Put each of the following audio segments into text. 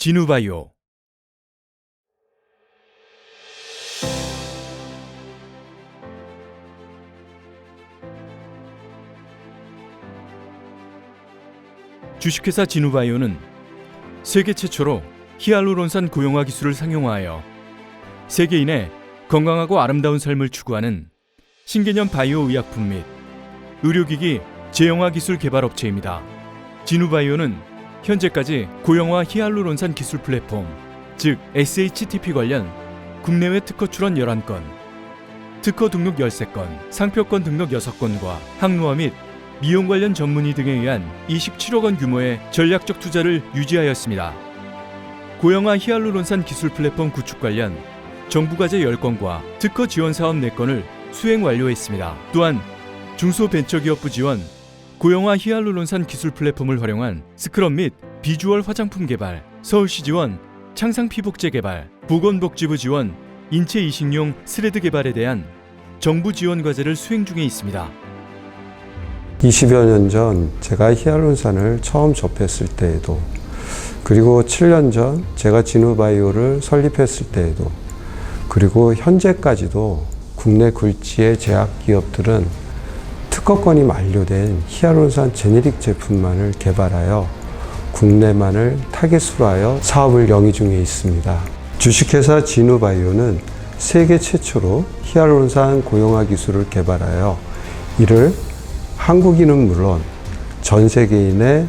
진우바이오 주식회사 진우바이오는 세계 최초로 히알루론산 고용화 기술을 상용화하여 세계인의 건강하고 아름다운 삶을 추구하는 신개념 바이오 의약품 및 의료기기 제형화 기술 개발 업체입니다. 진우바이오는 현재까지 고형화 히알루론산 기술 플랫폼, 즉 SHTP 관련 국내외 특허 출원 11건, 특허 등록 13건, 상표권 등록 6건과 항노화 및 미용 관련 전문의 등에 의한 27억 원 규모의 전략적 투자를 유지하였습니다. 고형화 히알루론산 기술 플랫폼 구축 관련 정부 과제 10건과 특허 지원 사업 4건을 수행 완료했습니다. 또한 중소벤처기업부 지원 고형화 히알루론산 기술 플랫폼을 활용한 스크럽 및 비주얼 화장품 개발, 서울시 지원 창상 피복제 개발, 보건복지부 지원 인체 이식용 스레드 개발에 대한 정부 지원 과제를 수행 중에 있습니다. 20여 년 전 제가 히알루론산을 처음 접했을 때에도 그리고 7년 전 제가 진우바이오를 설립했을 때에도 그리고 현재까지도 국내 굴지의 제약 기업들은 특허권이 만료된 히알루론산 제네릭 제품만을 개발하여 국내만을 타겟으로 하여 사업을 영위 중에 있습니다. 주식회사 진우바이오는 세계 최초로 히알루론산 고용화 기술을 개발하여 이를 한국인은 물론 전 세계인의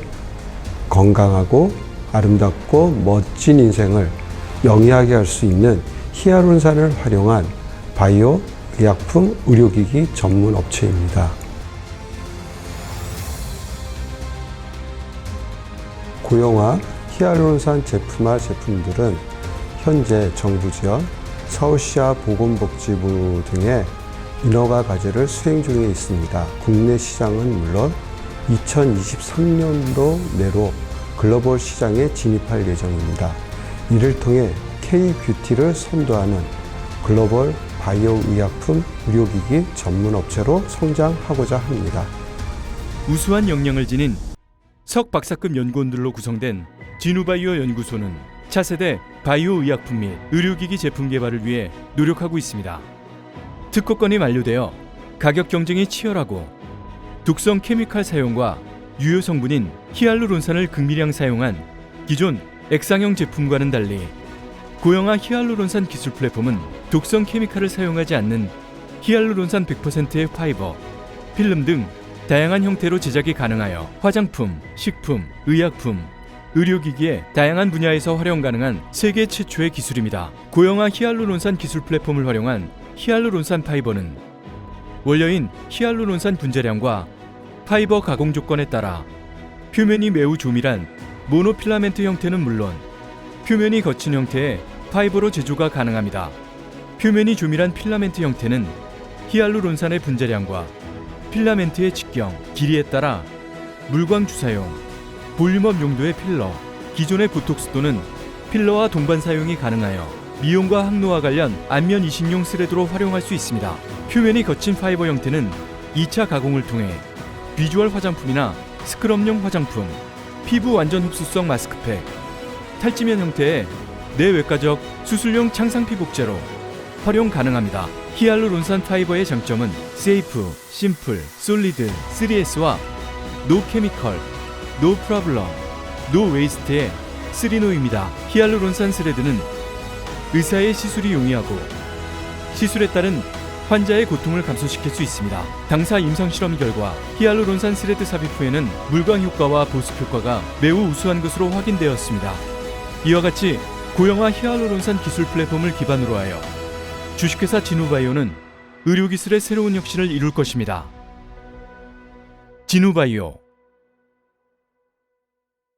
건강하고 아름답고 멋진 인생을 영위하게 할 수 있는 히알루론산을 활용한 바이오 의약품 의료기기 전문 업체입니다. 고용화 히알루론산 제품화 제품들은 현재 정부 지원, 서울시와 보건복지부 등의 인허가 과제를 수행 중에 있습니다. 국내 시장은 물론 2023년도 내로 글로벌 시장에 진입할 예정입니다. 이를 통해 K-뷰티를 선도하는 글로벌 바이오 의약품 의료기기 전문 업체로 성장하고자 합니다. 우수한 역량을 지닌 석 박사급 연구원들로 구성된 진우바이오 연구소는 차세대 바이오 의약품 및 의료기기 제품 개발을 위해 노력하고 있습니다. 특허권이 만료되어 가격 경쟁이 치열하고 독성 케미칼 사용과 유효 성분인 히알루론산을 극미량 사용한 기존 액상형 제품과는 달리 고형화 히알루론산 기술 플랫폼은 독성 케미칼을 사용하지 않는 히알루론산 100%의 파이버, 필름 등 다양한 형태로 제작이 가능하여 화장품, 식품, 의약품, 의료기기의 다양한 분야에서 활용 가능한 세계 최초의 기술입니다. 고형화 히알루론산 기술 플랫폼을 활용한 히알루론산 파이버는 원료인 히알루론산 분자량과 파이버 가공 조건에 따라 표면이 매우 조밀한 모노필라멘트 형태는 물론 표면이 거친 형태의 파이버로 제조가 가능합니다. 표면이 조밀한 필라멘트 형태는 히알루론산의 분자량과 필라멘트의 직경, 길이에 따라 물광 주사용, 볼륨업 용도의 필러, 기존의 보톡스 또는 필러와 동반 사용이 가능하여 미용과 항노화 관련 안면 이식용 스레드로 활용할 수 있습니다. 표면이 거친 파이버 형태는 2차 가공을 통해 비주얼 화장품이나 스크럽용 화장품, 피부 완전 흡수성 마스크팩, 탈지면 형태의 내외과적 수술용 창상 피 복제로 활용 가능합니다. 히알루론산 파이버의 장점은 세이프, 심플, 솔리드, 3S와 노 케미컬, 노 프라블럼, 노 웨이스트의 3노입니다. 히알루론산 스레드는 의사의 시술이 용이하고 시술에 따른 환자의 고통을 감소시킬 수 있습니다. 당사 임상 실험 결과 히알루론산 스레드 삽입 후에는 물광 효과와 보습 효과가 매우 우수한 것으로 확인되었습니다. 이와 같이 고형화 히알루론산 기술 플랫폼을 기반으로 하여 주식회사 진우바이오는 의료기술의 새로운 혁신을 이룰 것입니다. 진우바이오